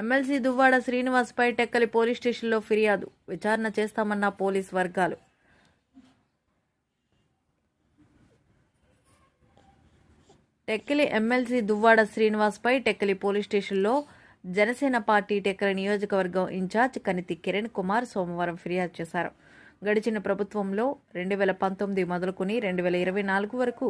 MLC Duvvada శ్రీనివాస్పై Tekkali police స్టేషన్లో ఫిర్యాదు. విచారణ చేస్తామన్న పోలీస్ వర్గాలు. టెక్కలి ఎమ్మెల్సీ దువ్వాడ శ్రీనివాస్పై టెక్కలి పోలీస్ స్టేషన్లో జనసేన పార్టీ టెక్కలి నియోజకవర్గం ఇన్ఛార్జ్ కనితి కిరణ్ కుమార్ సోమవారం ఫిర్యాదు చేశారు. గడిచిన ప్రభుత్వంలో రెండు వేల పంతొమ్మిది మొదలుకొని రెండు వేల ఇరవై నాలుగు వరకు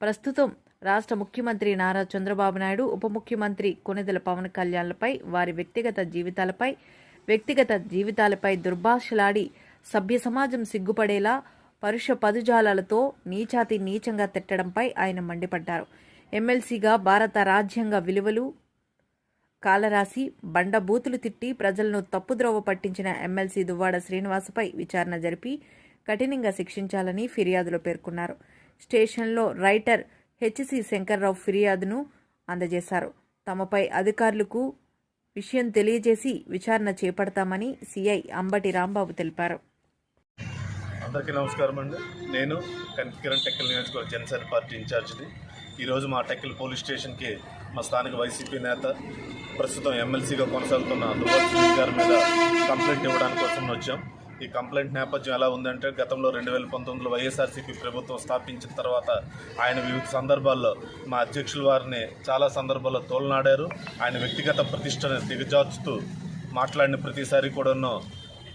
ప్రస్తుతం రాష్ట్ర ముఖ్యమంత్రి నారా చంద్రబాబు నాయుడు ఉప ముఖ్యమంత్రి కొనిదెల పవన్ కళ్యాణ్లపై వారి వ్యక్తిగత జీవితాలపై వ్యక్తిగత జీవితాలపై దుర్భాషలాడి సభ్య సమాజం సిగ్గుపడేలా పరుష పదుజాలాలతో నీచాతి నీచంగా తిట్టడంపై ఆయన మండిపడ్డారు. ఎమ్మెల్సీగా భారత రాజ్యాంగ విలువలు కాలరాసి బండబూతులు తిట్టి ప్రజలను తప్పుద్రోవ పట్టించిన ఎమ్మెల్సీ దువ్వాడ శ్రీనివాసుపై విచారణ జరిపి కఠినంగా శిక్షించాలని ఫిర్యాదులో పేర్కొన్నారు. స్టేషన్లో రైటర్ హెచ్సి శంకర్రావు ఫిర్యాదును అందజేశారు. తమపై అధికారులకు విషయం తెలియజేసి విచారణ చేపడతామని సిఐ అంబటి రాంబాబు తెలిపారు. అందరికీ నమస్కారం అండి. నేను కిరణ్ టెక్కల్ నియోజకవర్గ జనసేన పార్టీ ఇన్ఛార్జిని. ఈరోజు మా టెక్కల్ పోలీస్ స్టేషన్కి మా స్థానిక వైసీపీ నేత ప్రస్తుతం ఎమ్మెల్సీగా కొనసాగుతున్న దువ్వాడ గారి మీద కంప్లైంట్ ఇవ్వడానికి కోసం వచ్చాం. ఈ కంప్లైంట్ నేపథ్యం ఎలా ఉందంటే గతంలో రెండు వేల పంతొమ్మిదిలో వైఎస్ఆర్సీపీ ప్రభుత్వం స్థాపించిన తర్వాత ఆయన వివిధ సందర్భాల్లో మా అధ్యక్షుల వారిని చాలా సందర్భాల్లో తోలనాడారు. ఆయన వ్యక్తిగత ప్రతిష్టను దిగజార్చుతూ మాట్లాడిన ప్రతిసారి కూడాను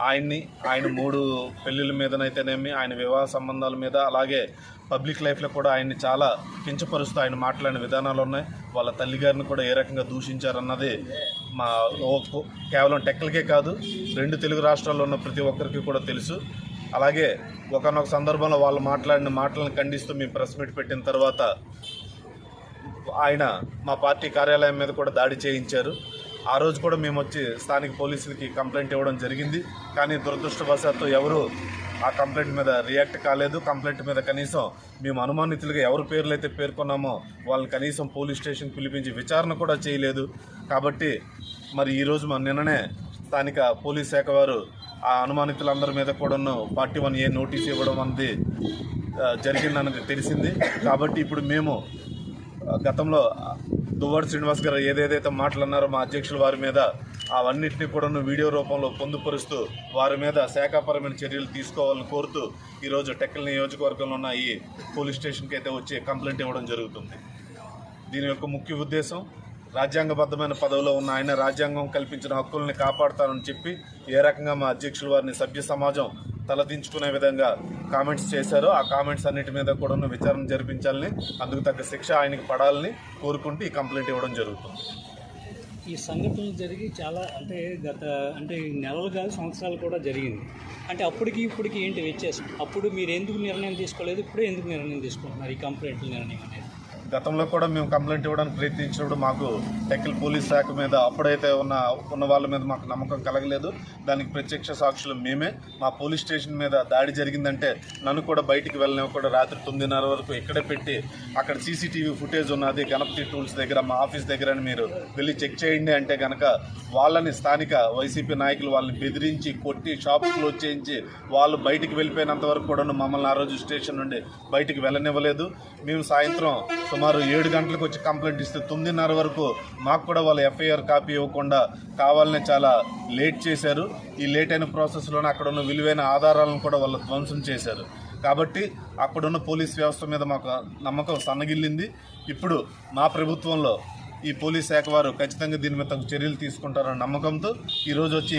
ఆయన్ని ఆయన మూడు పెళ్ళిళ్ళ మీదనైతేనేమి ఆయన వివాహ సంబంధాల మీద అలాగే పబ్లిక్ లైఫ్లో కూడా ఆయన్ని చాలా కించపరుస్తూ ఆయన మాట్లాడిన విధానాలు ఉన్నాయి. వాళ్ళ తల్లిగారిని కూడా ఏ రకంగా దూషించారన్నది మా కేవలం టెక్కలకే కాదు రెండు తెలుగు రాష్ట్రాల్లో ఉన్న ప్రతి ఒక్కరికి కూడా తెలుసు. అలాగే ఒకనొక సందర్భంలో వాళ్ళు మాట్లాడిన మాటలను ఖండిస్తూ మేము ప్రెస్ మీట్ పెట్టిన తర్వాత ఆయన మా పార్టీ కార్యాలయం మీద కూడా దాడి చేయించారు. ఆ రోజు కూడా మేము వచ్చి స్థానిక పోలీసులకి కంప్లైంట్ ఇవ్వడం జరిగింది. కానీ దురదృష్టవశాత్తు ఎవరు ఆ కంప్లైంట్ మీద రియాక్ట్ కాలేదు. కంప్లైంట్ మీద కనీసం మేము అనుమానితులుగా ఎవరి పేర్లు అయితే పేర్కొన్నామో వాళ్ళని కనీసం పోలీస్ స్టేషన్ పిలిపించి విచారణ కూడా చేయలేదు. కాబట్టి మరి ఈరోజు మన నిన్ననే స్థానిక పోలీస్ శాఖ వారు ఆ అనుమానితులందరి మీద కూడాను ఫార్టీ వన్ ఏ నోటీస్ ఇవ్వడం అనేది ఆ, జరిగిందన్నది తెలిసింది. కాబట్టి ఇప్పుడు మేము గతంలో దువ్వాడు శ్రీనివాస్ గారు ఏదేదైతే మాట్లాడినారో మా అధ్యక్షుల వారి మీద అవన్నింటినీ కూడా వీడియో రూపంలో పొందుపరుస్తూ వారి మీద శాఖాపరమైన చర్యలు తీసుకోవాలని కోరుతూ ఈరోజు టెక్కల్ నియోజకవర్గంలో ఉన్న ఈ పోలీస్ స్టేషన్కి అయితే వచ్చి కంప్లైంట్ ఇవ్వడం జరుగుతుంది. దీని యొక్క ముఖ్య ఉద్దేశం రాజ్యాంగబద్ధమైన పదవిలో ఉన్న ఆయన రాజ్యాంగం కల్పించిన హక్కుల్ని కాపాడుతానని చెప్పి ఏ రకంగా మా అధ్యక్షుల వారిని సభ్య సమాజం తలదించుకునే విధంగా కామెంట్స్ చేశారో. ఆ కామెంట్స్ అన్నిటి మీద కూడా విచారణ జరిపించాలని అందుకు తగ్గ శిక్ష ఆయనకి పడాలని కోరుకుంటూ ఈ కంప్లైంట్ ఇవ్వడం జరుగుతుంది. ఈ సంఘటనలు జరిగి చాలా అంటే గత అంటే నెలలు కాదు సంవత్సరాలు కూడా జరిగింది. అంటే అప్పటికి ఇప్పటికి ఏంటి వ్యత్యాసం? అప్పుడు మీరు ఎందుకు నిర్ణయం తీసుకోలేదు? ఇప్పుడే ఎందుకు నిర్ణయం తీసుకుంటున్నారు ఈ కంప్లైంట్ల నిర్ణయం అనేది? గతంలో కూడా మేము కంప్లైంట్ ఇవ్వడానికి ప్రయత్నించినప్పుడు మాకు టెక్కల్ పోలీస్ శాఖ మీద అప్పుడైతే ఉన్న ఉన్న వాళ్ళ మీద మాకు నమ్మకం కలగలేదు. దానికి ప్రత్యక్ష సాక్షులు మేమే. మా పోలీస్ స్టేషన్ మీద దాడి జరిగిందంటే నన్ను కూడా బయటికి వెళ్ళినవి కూడా రాత్రి తొమ్మిదిన్నర వరకు ఇక్కడే పెట్టి అక్కడ సీసీటీవీ ఫుటేజ్ ఉన్నది గణపతి టూల్స్ దగ్గర మా ఆఫీస్ దగ్గర మీరు వెళ్ళి చెక్ చేయండి అంటే కనుక వాళ్ళని స్థానిక వైసీపీ నాయకులు వాళ్ళని బెదిరించి కొట్టి షాప్ క్లోజ్ చేయించి వాళ్ళు బయటికి వెళ్ళిపోయినంత వరకు కూడా మమ్మల్ని ఆ రోజు స్టేషన్ నుండి బయటికి వెళ్ళనివ్వలేదు. మేము సాయంత్రం సుమారు ఏడు గంటలకు వచ్చి కంప్లైంట్ ఇస్తే తొమ్మిదిన్నర వరకు మాకు కూడా వాళ్ళు ఎఫ్ఐఆర్ కాపీ ఇవ్వకుండా కావాలని చాలా లేట్ చేశారు. ఈ లేట్ అయిన ప్రాసెస్లోనే అక్కడ ఉన్న విలువైన ఆధారాలను కూడా వాళ్ళు ధ్వంసం చేశారు. కాబట్టి అక్కడున్న పోలీస్ వ్యవస్థ మీద మాకు నమ్మకం సన్నగిల్లింది. ఇప్పుడు మా ప్రభుత్వంలో ఈ పోలీస్ శాఖ వారు ఖచ్చితంగా దీని మీద చర్యలు తీసుకుంటారన్న నమ్మకంతో ఈరోజు వచ్చి